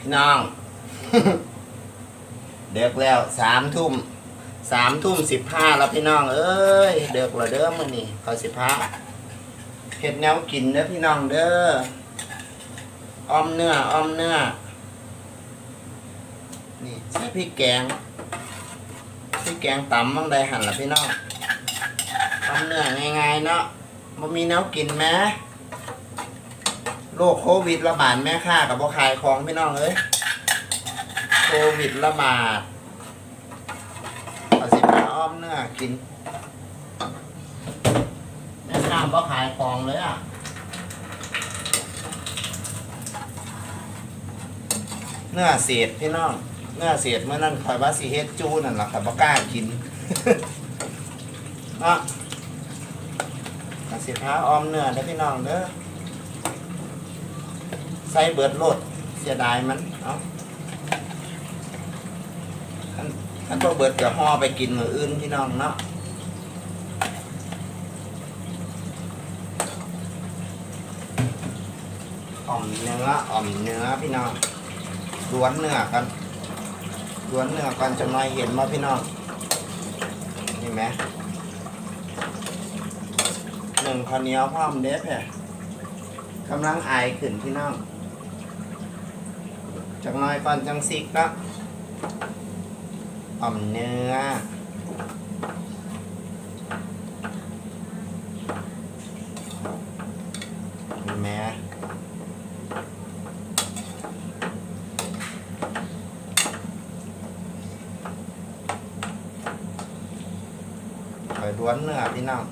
พี่น้อง เด็กแล้วสามทุ่มสามทุ่มสิบห้าแล้วพี่น้องเอ้ยเด็กล้วเด้อมื้อนี้เขาสิบห้าเฮ็ดแนวกินเด้อพี่น้องเด้ออ้อมเนื้ออ้อมเนื้อนี่ใส่พริกแกงพริกแกงตำบ้างใดหั่นละพี่น้องอ้มเนื้อง่ายๆเนาะบ่มีแนวกินแหม โรคโควิดระบาดแม่ค้ากับบ่ขายของพี่น้องเอ้ยโควิดระบาดเอาสิมาอ้อมเนื้อกินแม่ค้าบ่ขายของเลยอะเนื้อเศษพี่น้องเนื้อเศษเมื่อนั้นคอยว่าสิเฮ็ดจูนั่นล่ะครับบ่กล้ากินเนาะเอาสิพาอ้อมเนื้อเด้อพี่น้องเด้อ ใส่เบิดโลดเสียดายมันเอาคันคันบ่เบิดก็ห่อไปกินมืออื่นพี่น้องเนาะอ่อมเนื้ออ่อมเนื้อพี่น้องล้วนเนื้อกันล้วนเนื้อกันจะมาเห็นมาพี่น้องเห็นไหมหนึ่งข้าวเหนียวพร้อมเด็ดแผ่กำลังไอขึ้นพี่น้อง จังน้อยก่อนจังซิกนะอ่อมเนื้อเห็นไหมไปล้วนเนื้อพี่น้อง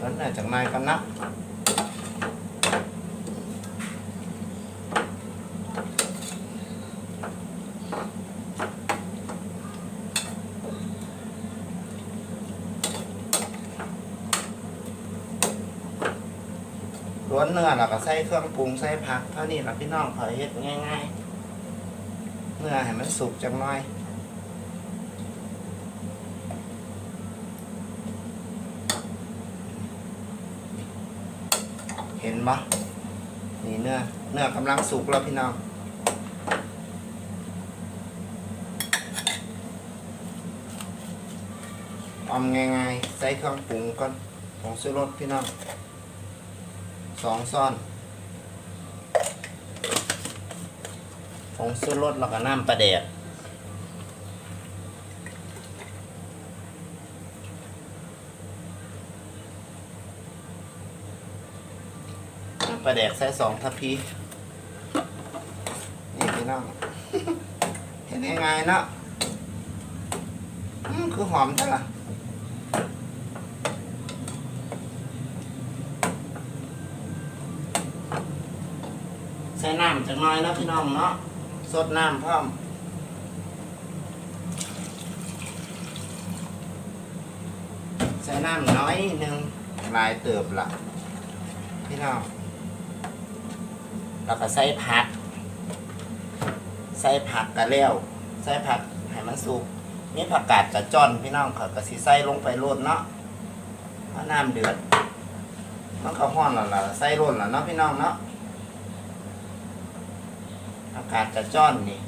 ล้วนเนื้อจากนายกันนะ เนื้อแล้วก็ใส่เครื่องปรุงใส่ผักเท่านี้ละพี่น้องขอเฮ็ดง่ายๆ เนื้อให้มันสุกจังหน่อยเห็นปะนี่เนื้อเนื้อกำลังสุกแล้วพี่น้องอมง่ายๆใส่เครื่องปรุงก่อนของซื้อรสพี่น้อง สองซ่อนของซื้อรสแล้วก็น้ำปลาแดดปลาแดกใส่สองทัพพีนี่พี่น้อง เห็นง่ายๆเนาะอืมคือหอมจังล่ะ ใส่น้ำจังน้อยเนาะพี่น้องเนาะสดน้ำพร้อมใส่น้ำน้อยหนึ่งลายเติบละพี่น้องแล้วก็ใส่ผัก ใส่ผักกระเลี้ยวใส่ผักให้มันสุกมีผักกาดกระจอนพี่น้องเขาก็สิใส่ลงไปโรดเนาะเพราะน้ำเดือดมันก็ห้อนแล้วล่ะใส่โรดแล้วเนาะพี่น้องเนาะ ผักาดกระจ้อนนี่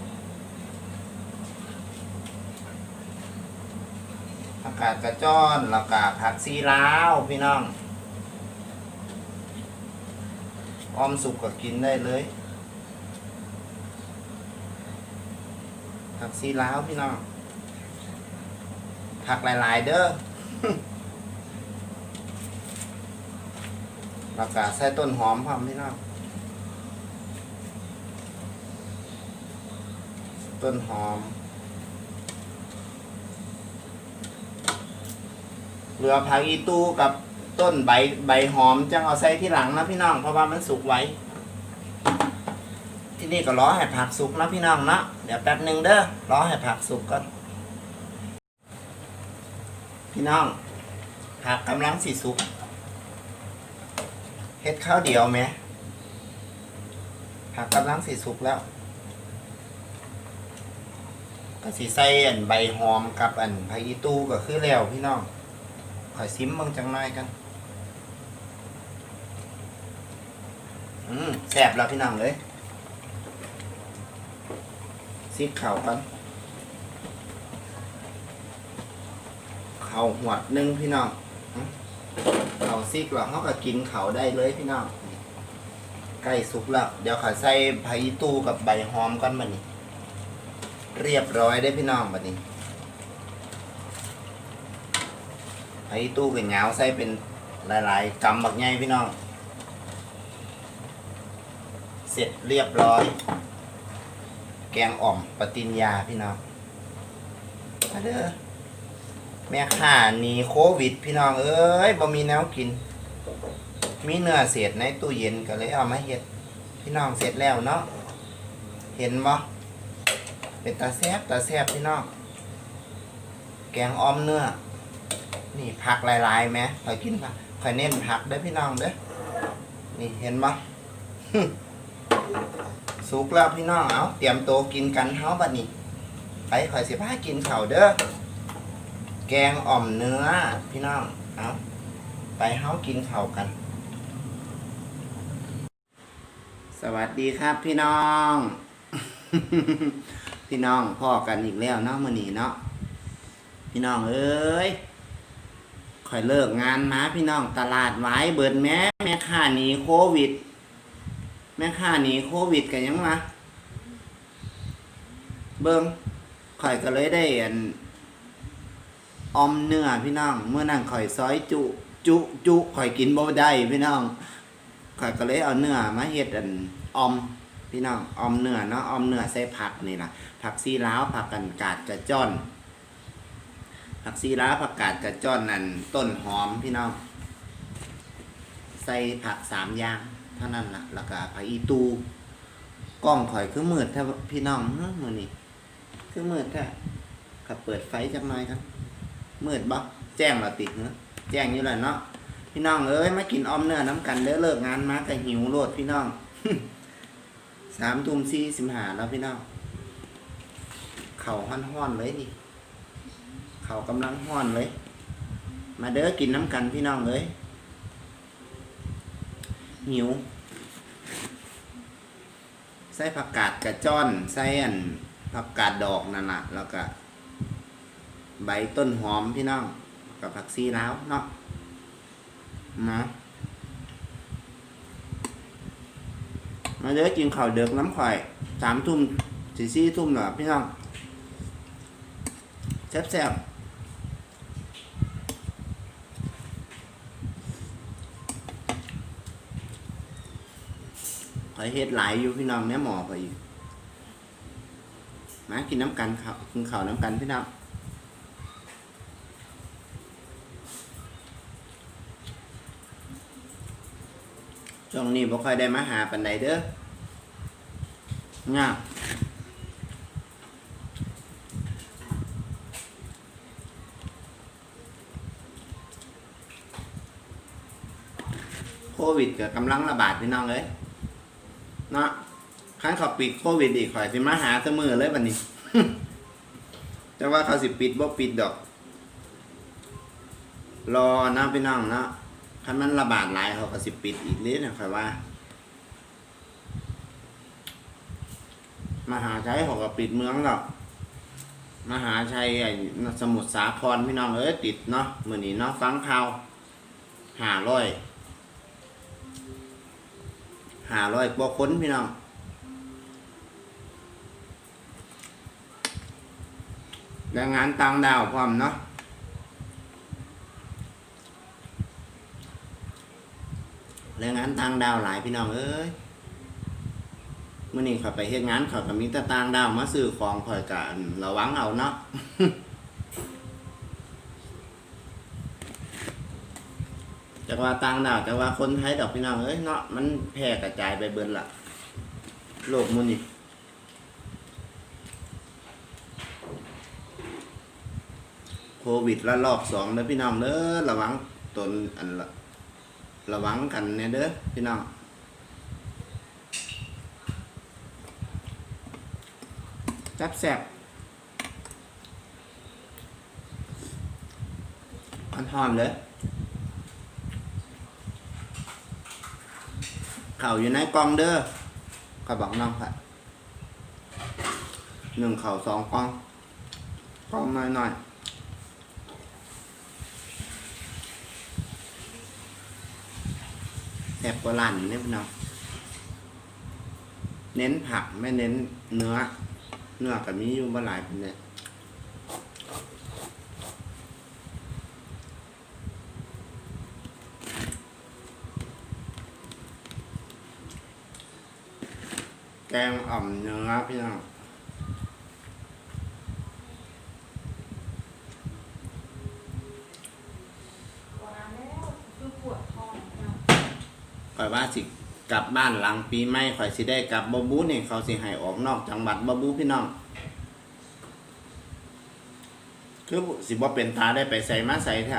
ผักาดกระจ้อนแล้วก็ผักซีลาวพี่น้องออมสุกก็กินได้เลยผักซีล้าวพี่น้องผักหลาย ๆ เด้อแล้วก็ใส่ต้นหอมพร้อมพี่น้อง ต้นหอม เหลือผักอีตู้กับต้นใบใบหอมจังเอาใส่ที่หลังนะพี่น้อง เพราะว่ามันสุกไว้ ที่นี่ก็รอให้ผักสุกนะพี่น้องนะเดี๋ยวแป๊บหนึ่งเด้อรอให้ผักสุกก่อนพี่น้องผักกำลังสีสุกเฮ็ดข้าวเดียวไหมผักกำลังสีสุกแล้ว ก็สีใส่อันใบหอมกับอันผักอีตูก็คือแล้วพี่น้องขอซิมเบิ่งจังหน่อยกันอืมแซ่บแล้วพี่น้องเลยซิกเข่ากันเข่าหวดนึ่งพี่น้องเข่าซิกแล้วเขาก็กินเข่าได้เลยพี่น้องใกล้สุกแล้ว เดี๋ยวขอใส่ไผ่ตู้กับใบหอมก่อนบัดนี้ เรียบร้อยได้พี่น้องบัดนี้ไผ่ตู้กับเหงาใส่เป็นหลายๆกำบักใหญ่พี่น้อง เสร็จเรียบร้อย แกงอ่อมปฏิญญาพี่น้องมาเด้อแม่ข่าหนีโควิด พี่น้อง เอ้ยบ่มีแนวกิน มีเนื้อเศษในตู้เย็นก็เลยเอามาเฮ็ด พี่น้องเสร็จแล้วเนาะเห็นบ่ เป็นตาแซบตาแซบพี่น้องแกงอ่อมเนื้อ นี่ผักหลายๆไหมคอยกินผักคอยเน้นผักเด้อพี่น้องเด้อนี่เห็นบ่สุกแล้วพี่น้องเอาเตรียมโตกินกันเฮาบัดนี้ไปข่อยสิพากินข้าเด้อแกงอ่อมเนื้อ พี่น้องเอาไปเฮากินข้ากัน สวัสดีครับพี่น้อง พี่น้องพ่อกันอีกแล้วเนาะมื้อนี้เนาะพี่น้องเอ้ยข่อยเลิกงานมาพี่น้องตลาดไว้เบิดแม่แม่ค้าหนีโควิด แม่ค้าหนีโควิดกันยังมาเบิ้งข่อยก็เลยได้อันอมเนื้อพี่น้อง เมื่อนั้นข่อยซอยจุ จุจุข่อยกินบ่ได้พี่น้องข่อยก็เลยเอาเนื้อมาเฮ็ดอันอม พี่น้องออมเนื้อเนาะออมเนื้อใส่ผักนี่ล่ะ ผักซีลาวผักกันกาดกระจ้อน ผักซีลาวผักกาดกระจ้อนนั่นต้นหอมพี่น้อง ใส่ผักสามอย่างเท่านั้นละแล้วก็ผักอีตูกล้องข่อยคือมืดถ้าพี่น้องเฮ้อมือนี่คือมืดถ้าขับเปิดไฟจักหน่อยครับมืดบ่แจ้งเราติดเนอะแจ้งอยู่แล้วเนาะพี่น้องเอ้ยมากินออมเนื้อน้ำกันเด้อเลิกงานมาก็หิวโลดพี่น้อง สามทุ่มสี่สิบห้าแล้วพี่น้องเข่าห้อนๆเลยดิเข่ากำลังห้อนเลย มาเด้อกินน้ำกันพี่น้องเอ้ยหิว ใส่ผักกาดกระจ้อนใส่อันผักกาดดอกนั่นน่ะแล้วก็ ใบต้นหอมพี่น้องกับผักซีลาวเนาะนะ มาเด้อกินข้าวเดือกน้ำข่อยสามทุ่มสี่สี่ทุ่มเหรอพี่น้องแซ่บๆข่อยเฮ็ดหลายอยู่พี่น้องแม่หมอข่อยอยู่มากินน้ำกันครับกินข้าวน้ำกันพี่น้อง ช่วงนี้บ่ค่อยได้มาหาปันใดเด้อเนี่ยากโควิดก็กำลังระบาดพี่น้องเลยเนาะครั้งเขาปิดโควิดอีกข่อยสิมาหาเสมอเลยวันนี้ แต่ว่าเขาสิปิดบ่ปิดดอก รอนะพี่น้องเนาะ คันมันระบาดหลายเขาก็สิปิดอีกเลยนะข่อยว่า มหาชัยเขาก็ปิดเมืองหรอกมหาชัยไอ้สมุทรสาครพี่น้องเอ้ยติดเนาะมือนี้เนาะฟังข่าวหาร้อยหาร้อยกว่าคนพี่น้องแรงงานต่างดาวพร้อมเนาะ แรงงานต่างดาวหลายพี่น้องเอ้ยมื่อนี้เขาไปเฮ็ดงานเขาก็มีแต่ต่างดาวมาซื้อของข่อยกะระวังเอาเนาะจากว่าต่างดาวจากว่าคนไทยดอกพี่น้องเอ้ยเนาะมันแพร่กระจายไปเบิดละโลกมันนี่โควิดระลอกสองเด้อพี่น้องเด้อระวังตนอันละ ระวังกันเนี่ยเด้อพี่น้องจับแสบอันหอมเลยเข่าอยู่ในกล่องเด้อก็บอกน้องค่ะหนึ่งเข่าสองกล้องกล้องน้อยหน่อยแซ่บกว่าร้านนี่พี่น้องเน้นผักไม่เน้นเนื้อ เนื้อกับมีอยู่บ่หลายเป็นเนี่ยแกงอ่อมเนื้อพี่น้อง วันนั้นแล้วคือปวดท้องนะ ข่ อยว่าสิกลับบ้านหลังปีใหม่ข่อยสิได้กลับบบูนี่เขาสิให้ออกนอกจังหวัดบบูพี่น้อง คือสิบ่เป็นตาได้ไปใส่มาใส่แท้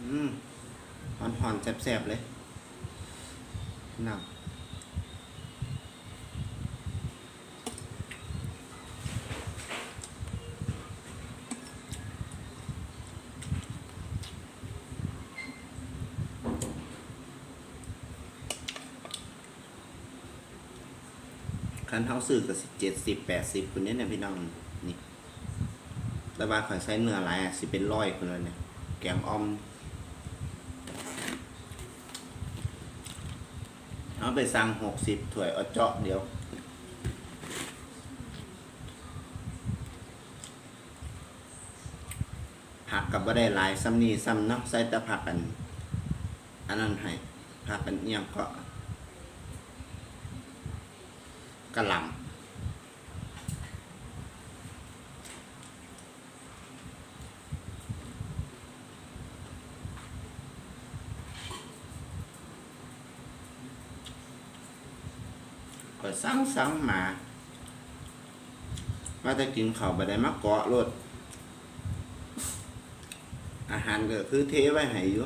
อืมหอนหอนๆแซบๆเลย คันเท้าซื้อก็สิเจ็ดสิบแปดสิบคนนี้เนี่ยพี่น้องนี่แต่ว่าข่อยใช้เนื้อหลายอะสิเป็นร้อยคนเลยเนี่ยแกงอ่อมเอาไปสั่งหกสิบถ้วยเอาเจาะเดียวผักกับบ่าได้หลายซ้ำนี่ซ้ำเนาะใส่แต่ผักกัน อันนั้นให้ผักกันเอียงก็ กระหลำก็สั่งสั่งมา ว่าจะกินข้าวไปได้มาเกาะรถอาหารก็คือเทไว้ให้อยู่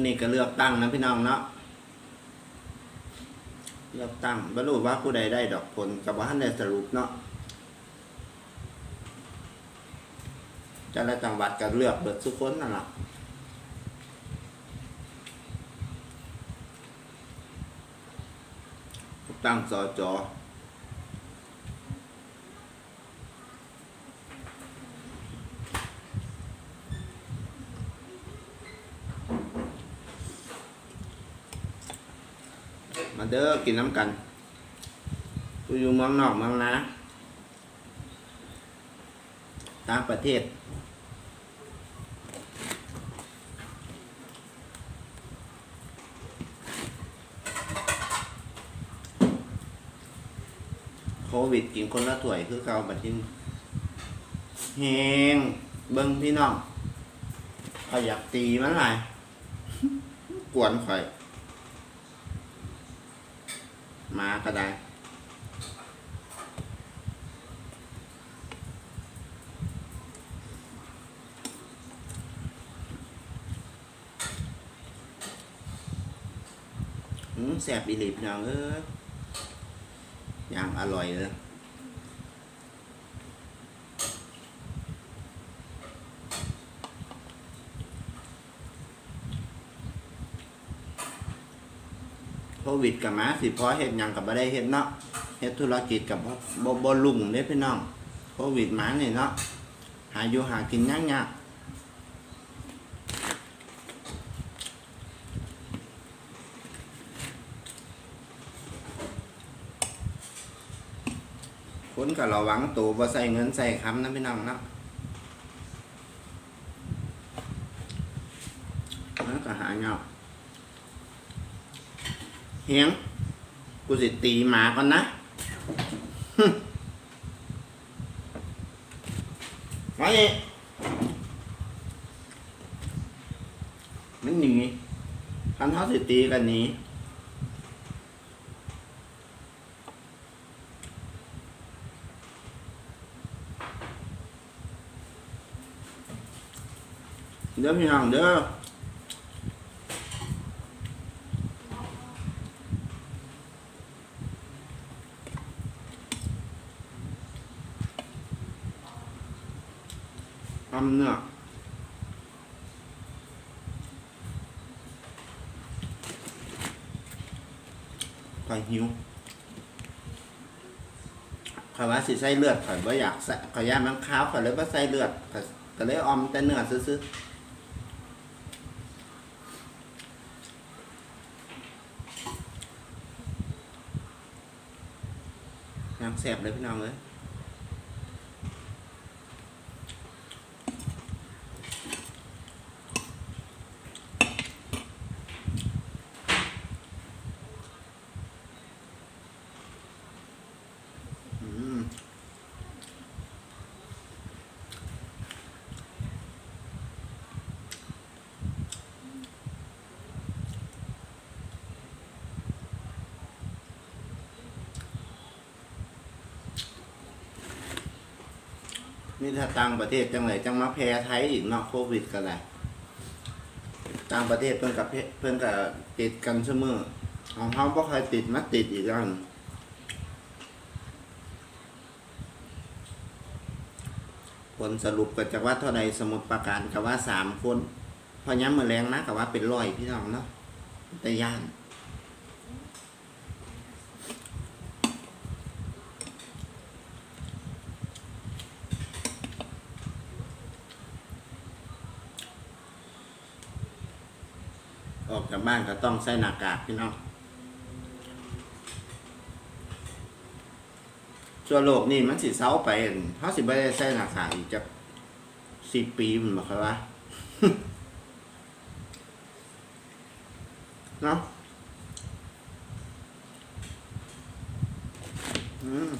มื่อนี้ก็เลือกตั้งนะพี่น้องเนาะเลือกตั้งบรรลุว่าผู้ใดได้ดอกผลกับว่าท่านได้สรุปเนาะแต่ละจังหวัดก็เลือกเบิดทุกคนนั่นแหละตั้งสอจอ มาเด้อกินน้ำกันกูอยู่เมืองนอกเมืองนาต่างประเทศ โควิดกินคนละถ้วยคือเก่าบัดทินเฮงเบิ้งพี่น้องข่อยอยากตีมันหลาย กวนข่อย มาก็ได้อืมแสบอีหลีพี่น้องเอ้ยอย่างอร่อยเลย วิดกับมาสิเพราะเฮ็ดหยังกับบ่ได้เฮ็ดเนาะเฮ็ดธุรกิจกับบ่บ่บ่ลุ่งเด้พี่น้องโควิดมานี่เนาะหาอยู่หากินยากๆคนก็ระวังตัวบ่ใส่เงินใส่คำนะพี่น้องเนาะแล้วก็หาเงา เฮียง กูสิตีหมาก่อนนะมานี่มันหนีคันเขาสิตีกันหนี้เด้อพี่น้องเด้อทำเนื้อข่อย หิวข่อยว่าสิใส่เลือดข่อยว่าอยากใส่ข่อยย่านมันขาวข่อยเลยว่าใส่เลือดข่อยก็เลยออมแต่เนื้อซื้อน้ำแสบเลยพี่น้องเลยอืม นี่ถ้าต่างประเทศจังไรจังมาแพ้ไทยอีกเนาะโควิดกันแหละต่างประเทศเพิ่นกับเพิ่นกับติดกันเสมอของเขาบ่เคยติดมาติดอีกแล้วผลสรุปก็จะว่าเท่าใดสมุดประการก็ว่าสามคนพอย้ำมือแรงนะก็ว่าเป็นร้อยพี่น้องเนาะแต่ย่าน ออกจากบ้านก็ต้องใส่หน้ากากพี่น้องชั่วโลกนี่มันสิเซาไปอั่นเขาสิไม่ได้ใส่หน้ากากอีกจะสิบปีมันบอกว่าเนาะอืม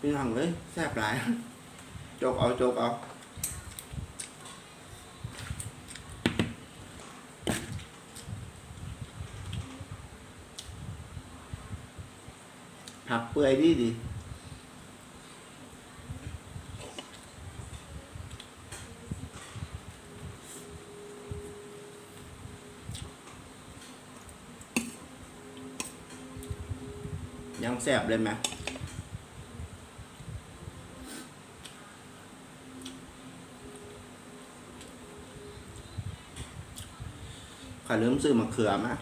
พี่น้องเลยแซ่บหลายจกเอาจกเอา ผักเปื่อยดีดียังแซ่บเลยไหมขอลืมซื้อมะเขือมา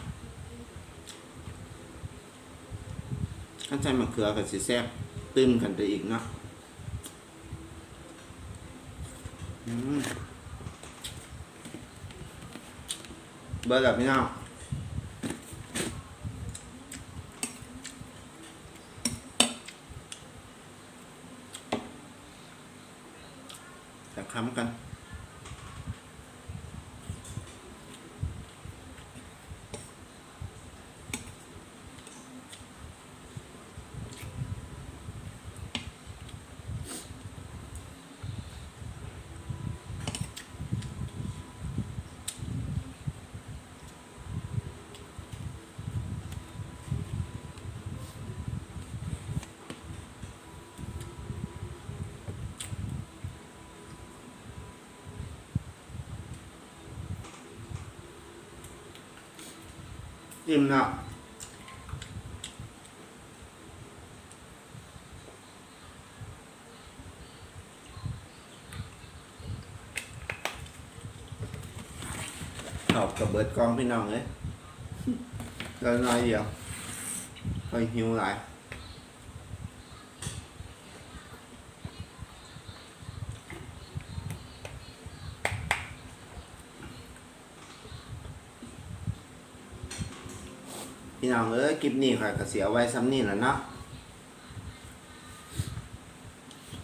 ถ้าใช้มะเขือก็สิแซ่บตึมกันไปอีกเนาะเบอร์กับพี่น้องจะค้ำกัน อิ่มแล้วขอบกับเบิดกองพี่น้องเลยก็น้อยเดียวไปหิวหลาย พี่น้องเอ้ยคลิปนี้ข่อยก็เสียไว้ซ้ำนี่แหละเนาะ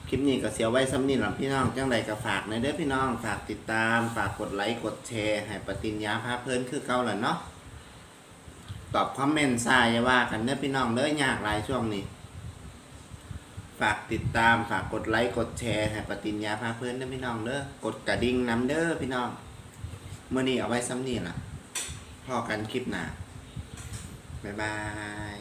คลิปนี้ก็เสียไว้ซ้ำนี่แหละพี่น้องจังใดก็ฝากในเด้อพี่น้องฝากติดตามฝากกดไลค์กดแชร์ให้ปฏิญญาพาเพลินคือเก่าแหละเนาะตอบคอมเมนต์ทรายว่ากันเด้อพี่น้องเด้อยากหลายช่วงนี้ ฝากติดตามฝากกดไลค์กดแชร์ให้ปฏิญญาพาเพลินเด้อพี่น้องเด้อกดกระดิ่งนำเด้อพี่น้องเมื่อนี้เอาไว้ซ้ำนี่ล่ะพอกันคลิปหน้า บ๊ายบาย